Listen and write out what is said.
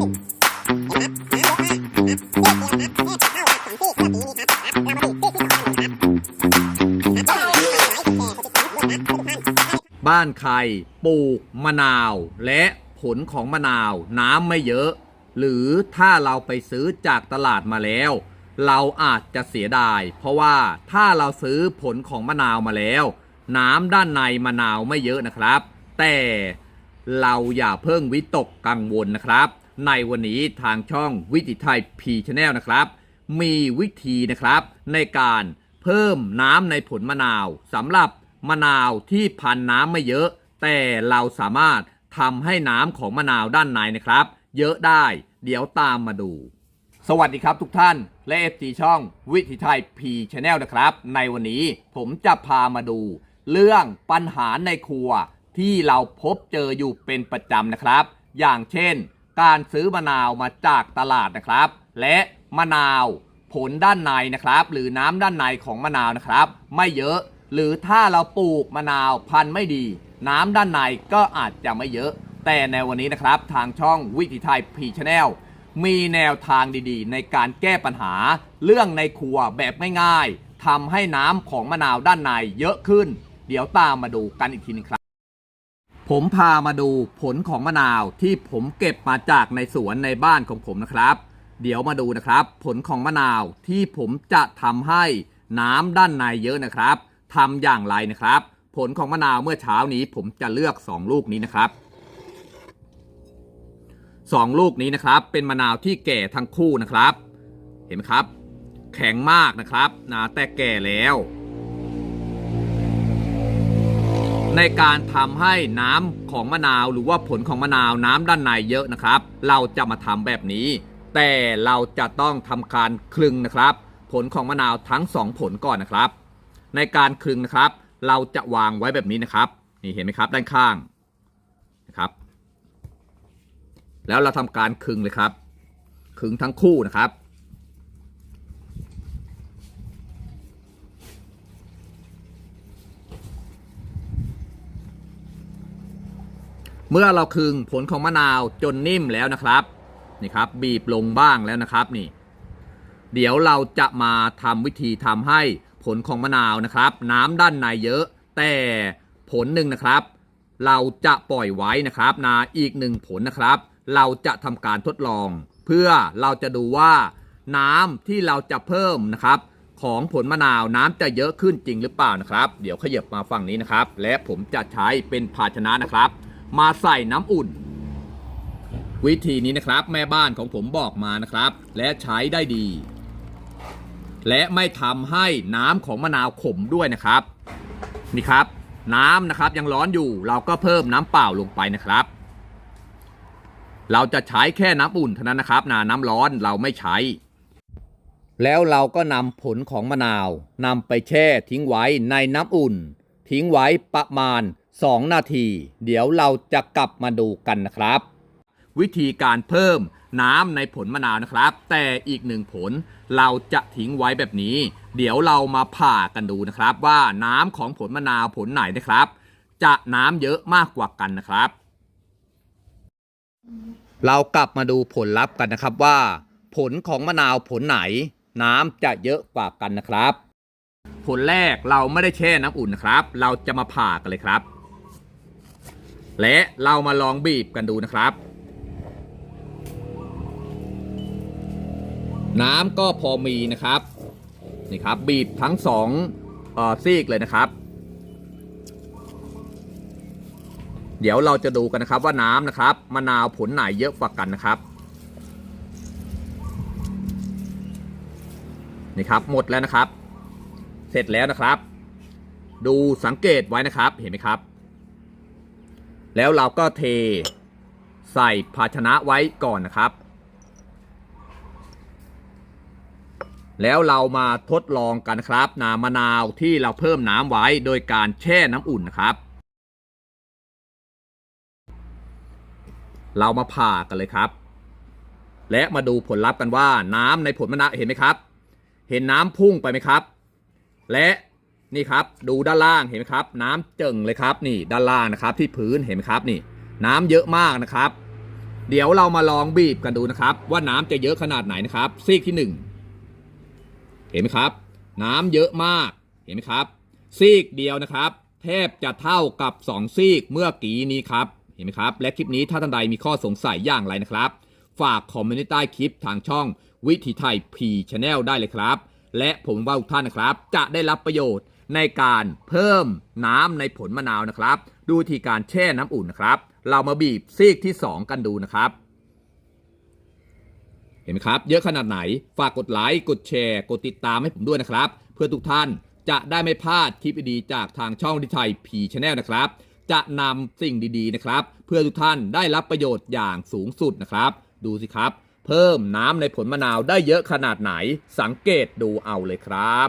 บ้านใครปลูกมะนาว และผลของมะนาวน้ำไม่เยอะ หรือถ้าเราไปซื้อจากตลาดมาแล้ว เราอาจจะเสียดาย เพราะว่าถ้าเราซื้อผลของมะนาวมาแล้ว น้ำด้านในมะนาวไม่เยอะนะครับ แต่เราอย่าเพิ่งวิตกกังวลนะครับ ในวันนี้ทางช่องวิถีไทยพีชแนลนะครับ มีวิธีนะครับในการเพิ่มน้ำในผลมะนาวสำหรับมะนาวที่พันน้ำไม่เยอะ แต่เราสามารถทำให้น้ำของมะนาวด้านในนะครับ เยอะได้เดี๋ยวตามมาดู สวัสดีครับทุกท่านและเอฟซีช่องวิถีไทยพีชแนลนะครับ ในวันนี้ผมจะพามาดู เรื่องปัญหาในครัวที่เราพบเจออยู่เป็นประจำนะครับ อย่างเช่น การซื้อมะนาวมาจากตลาดนะครับ และมะนาวผลด้านในนะครับ หรือน้ำด้านในของมะนาวนะครับ ไม่เยอะ หรือถ้าเราปลูกมะนาวพันธุ์ไม่ดี น้ำด้านในก็อาจจะไม่เยอะ แต่ในวันนี้นะครับทางช่องวิถีไทยพีชแนลมีแนวทางดีๆ ในการแก้ปัญหา เรื่องในครัวแบบง่ายๆทำให้น้ำของมะนาวด้านในเยอะขึ้น เดี๋ยวตามมาดูกันอีกทีนึงครับ ผมพามาดูผลของมะนาวที่ผมเก็บมาจากในสวนในบ้านของผมนะครับ เดี๋ยวมาดูนะครับ ผลของมะนาวที่ผมจะทำให้น้ำด้านในเยอะนะครับทำอย่างไรนะครับ ผลของมะนาวเมื่อเช้านี้ผมจะเลือก 2 ลูกนี้นะครับ 2 ลูกนี้นะครับ เป็นมะนาวที่แก่ทั้งคู่นะครับ เห็นไหมครับ แข็งมากนะครับนะแต่แก่แล้ว ในการทำให้น้ำของมะนาว หรือว่าผลของมะนาวน้ำด้านในเยอะนะครับ เราจะมาทำแบบนี้ แต่เราจะต้องทำการคลึงนะครับ ผลของมะนาวทั้งสองผลก่อนนะครับ ในการคลึงนะครับ เราจะวางไว้แบบนี้นะครับ นี่เห็นไหมครับด้านข้างนะครับ แล้วเราทำการคลึงเลยครับคลึงทั้งคู่นะครับ เมื่อเราคึงผลของมะนาวจนนิ่มแล้วนะครับนี่ครับ บีบลงบ้างแล้วนะครับนี่ เดี๋ยวเราจะมาทำวิธีทำให้ผลของมะนาวนะครับ น้ำด้านในเยอะ แต่ผลหนึ่งนะครับ เราจะปล่อยไว้นะครับนาอีกหนึ่งผลนะครับ เราจะทำการทดลอง เพื่อเราจะดูว่า น้ำที่เราจะเพิ่มนะครับ ของผลมะนาวน้ำจะเยอะขึ้นจริงหรือเปล่านะครับ เดี๋ยวขยับมาฝั่งนี้นะครับ และผมจะใช้เป็นภาชนะนะครับ มาใส่น้ำอุ่น วิธีนี้นะครับแม่บ้านของผมบอกมานะครับ และใช้ได้ดี และไม่ทำให้น้ำของมะนาวขมด้วยนะครับ นี่ครับ น้ำนะครับยังร้อนอยู่เราก็เพิ่มน้ำเปล่าลงไปนะครับ เราจะใช้แค่น้ำอุ่นเท่านั้นนะครับนาน้ำร้อนเราไม่ใช้ แล้วเราก็นำผลของมะนาวนำไปแช่ทิ้งไว้ในน้ำอุ่น ทิ้งไว้ประมาณ 2 นาที เดี๋ยวเราจะกลับมาดูกันนะครับ วิธีการเพิ่มน้ำในผลมะนาวนะครับ แต่อีกหนึ่งผลเราจะทิ้งไว้แบบนี้ เดี๋ยวเรามาผ่ากันดูนะครับ ว่าน้ำของผลมะนาวผลไหนนะครับ จะน้ำเยอะมากกว่ากันนะครับ เรากลับมาดูผลลัพธ์กันนะครับว่า ผลของมะนาวผลไหน น้ำจะเยอะกว่ากันนะครับ ผลแรกเราไม่ได้แช่น้ำอุ่นนะครับ เราจะมาผ่ากันเลยครับ และเรามาลองบีบกันดูนะครับ น้ำก็พอมีนะครับนี่ครับบีบทั้งสองออซีกเลยนะครับ เดี๋ยวเราจะดูกันนะครับว่าน้ำนะครับมะนาวผลไหนเยอะกว่ากันนะครับนี่ครับหมดแล้วนะครับ เสร็จแล้วนะครับ ดูสังเกตไว้นะครับเห็นไหมครับ แล้วเราก็เทใส่ภาชนะไว้ก่อนนะครับ แล้วเรามาทดลองกันครับนามะนาวที่เราเพิ่มน้ำไว้โดยการแช่น้ำอุ่นนะครับ เรามาผ่ากันเลยครับ และมาดูผลลัพธ์กันว่าน้ำในผลมะนาวเห็นไหมครับ เห็นน้ำพุ่งไปไหมครับ และ นี่ครับดูด้านล่างเห็นไหมครับ น้ำเจิ่งเลยครับนี่ด้านล่างนะครับ ที่พื้นเห็นไหมครับนี่ น้ำเยอะมากนะครับ เดี๋ยวเรามาลองบีบกันดูนะครับ ว่าน้ำจะเยอะขนาดไหนนะครับ ซีกที่หนึ่งเห็นไหมครับ น้ำเยอะมากเห็นไหมครับ ซีกเดียวนะครับ แทบจะเท่ากับ 2 ซีกเมื่อกี้นี้ครับเห็นไหมครับ และคลิปนี้ถ้าท่านใดมีข้อสงสัยอย่างไรนะครับ ฝากคอมเมนต์ใต้คลิปทางช่องวิถีไทยพีชแนลได้เลยครับ และผมว่าทุกท่านนะครับ จะได้รับประโยชน์ ในการเพิ่มน้ำในผลมะนาวนะครับ ดูวิธีการแช่น้ำอุ่นนะครับ เรามาบีบซีกที่ 2 กันดูนะครับ เห็นไหมครับ เยอะขนาดไหน ฝากกดไลค์ กดแชร์ กดติดตามให้ผมด้วยนะครับ เพื่อทุกท่านจะได้ไม่พลาดคลิปดีๆจากทางช่องดิไทยพีชแนลนะครับ จะนำสิ่งดีๆนะครับ เพื่อทุกท่านได้รับประโยชน์อย่างสูงสุดนะครับ ดูสิครับ เพิ่มน้ำในผลมะนาวได้เยอะขนาดไหน สังเกตดูเอาเลยครับ